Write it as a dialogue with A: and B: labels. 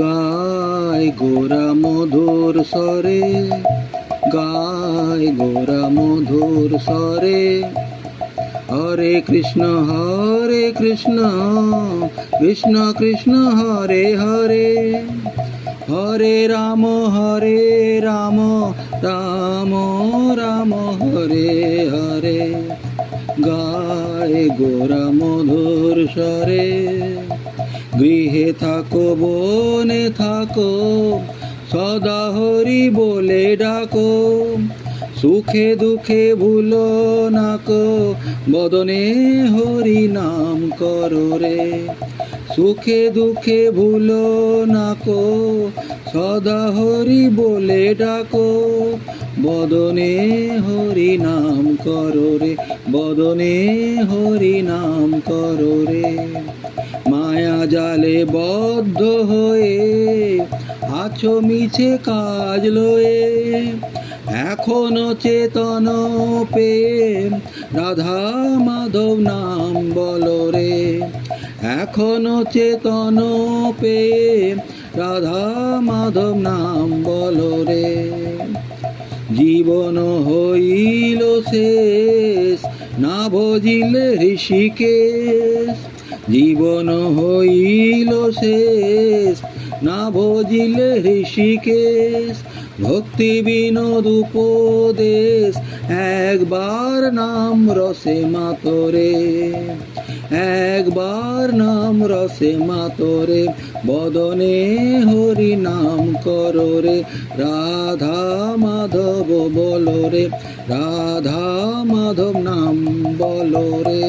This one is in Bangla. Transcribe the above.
A: গায় গোরা মধুর সরে গায় গোরা মধুর সরে হরে কৃষ্ণ হরে কৃষ্ণ কৃষ্ণ কৃষ্ণ হরে হরে হরে রাম হরে রাম রাম রাম হরে হরে গায় গোরা মধুর সরে গৃহে থাকো বনে থাকো সদা হরি বলে ডাকো সুখে দুঃখে ভুলো কো বদনে হরি নাম করো রে সুখে দুঃখে ভুলো কো সদা হরি বলে ডাকো বদনে হরি নাম করো রে বদনে হরি নাম করো রে মায়া জালে বদ্ধ হয়ে আছো মিছে কাজ লয়ে এখনো চেতন পে রাধা মাধব নাম বল রে এখনো চেতন পে রাধা মাধব নাম বল রে জীবন হইল শেষ না বজিল ঋষিকেশ জীবন হইল শেষ না বজিলে ঋষিকেশ ভক্তি বিনোদ উপদেশ একবার নাম রসে মাতরে একবার নাম রসে মাতরে বদনে হরি নাম কররে রাধা মাধব বলরে রাধা মাধব নাম বলরে